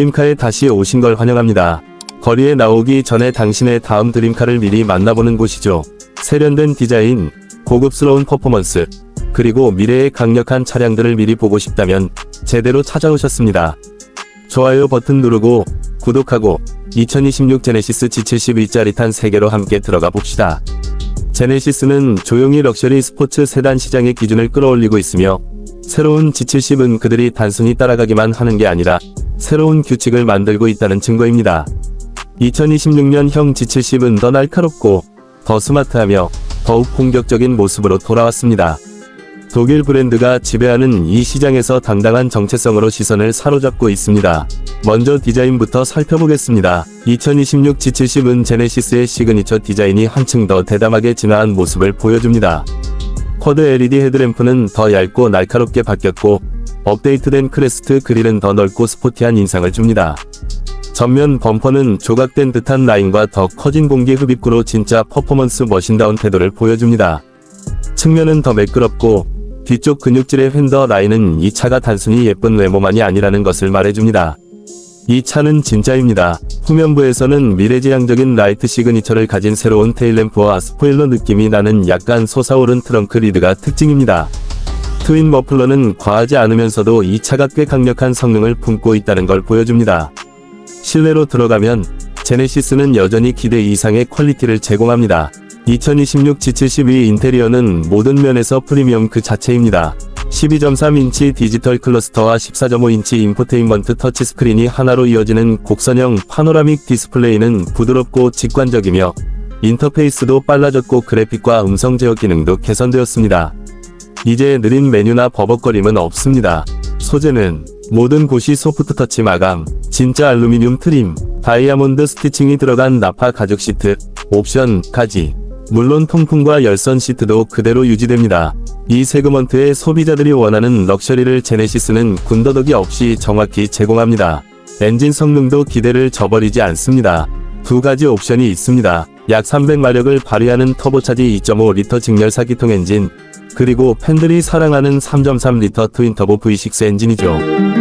드림카에 다시 오신 걸 환영합니다. 거리에 나오기 전에 당신의 다음 드림카를 미리 만나보는 곳이죠. 세련된 디자인, 고급스러운 퍼포먼스, 그리고 미래의 강력한 차량들을 미리 보고 싶다면 제대로 찾아오셨습니다. 좋아요 버튼 누르고 구독하고 2026 제네시스 G70이 짜릿한 세계로 함께 들어가 봅시다. 제네시스는 조용히 럭셔리 스포츠 세단 시장의 기준을 끌어올리고 있으며 새로운 G70은 그들이 단순히 따라가기만 하는 게 아니라 새로운 규칙을 만들고 있다는 증거입니다. 2026년형 G70은 더 날카롭고 더 스마트하며 더욱 공격적인 모습으로 돌아왔습니다. 독일 브랜드가 지배하는 이 시장에서 당당한 정체성으로 시선을 사로잡고 있습니다. 먼저 디자인부터 살펴보겠습니다. 2026 G70은 제네시스의 시그니처 디자인이 한층 더 대담하게 진화한 모습을 보여줍니다. 쿼드 LED 헤드램프는 더 얇고 날카롭게 바뀌었고 업데이트된 크레스트 그릴은 더 넓고 스포티한 인상을 줍니다. 전면 범퍼는 조각된 듯한 라인과 더 커진 공기 흡입구로 진짜 퍼포먼스 머신다운 태도를 보여줍니다. 측면은 더 매끄럽고 뒤쪽 근육질의 휀더 라인은 이 차가 단순히 예쁜 외모만이 아니라는 것을 말해줍니다. 이 차는 진짜입니다. 후면부에서는 미래지향적인 라이트 시그니처를 가진 새로운 테일램프와 스포일러 느낌이 나는 약간 솟아오른 트렁크 리드가 특징입니다. 트윈 머플러는 과하지 않으면서도 이 차가 꽤 강력한 성능을 품고 있다는 걸 보여줍니다. 실내로 들어가면 제네시스는 여전히 기대 이상의 퀄리티를 제공합니다. 2026 G72 인테리어는 모든 면에서 프리미엄 그 자체입니다. 12.3인치 디지털 클러스터와 14.5인치 인포테인먼트 터치스크린이 하나로 이어지는 곡선형 파노라믹 디스플레이는 부드럽고 직관적이며 인터페이스도 빨라졌고 그래픽과 음성 제어 기능도 개선되었습니다. 이제 느린 메뉴나 버벅거림은 없습니다. 소재는 모든 곳이 소프트 터치 마감, 진짜 알루미늄 트림, 다이아몬드 스티칭이 들어간 나파 가죽 시트, 옵션까지. 물론 통풍과 열선 시트도 그대로 유지됩니다. 이 세그먼트의 소비자들이 원하는 럭셔리를 제네시스는 군더더기 없이 정확히 제공합니다. 엔진 성능도 기대를 저버리지 않습니다. 두 가지 옵션이 있습니다. 약 300마력을 발휘하는 터보차지 2.5리터 직렬 기통 엔진, 그리고 팬들이 사랑하는 3.3리터 트윈터보 V6 엔진이죠.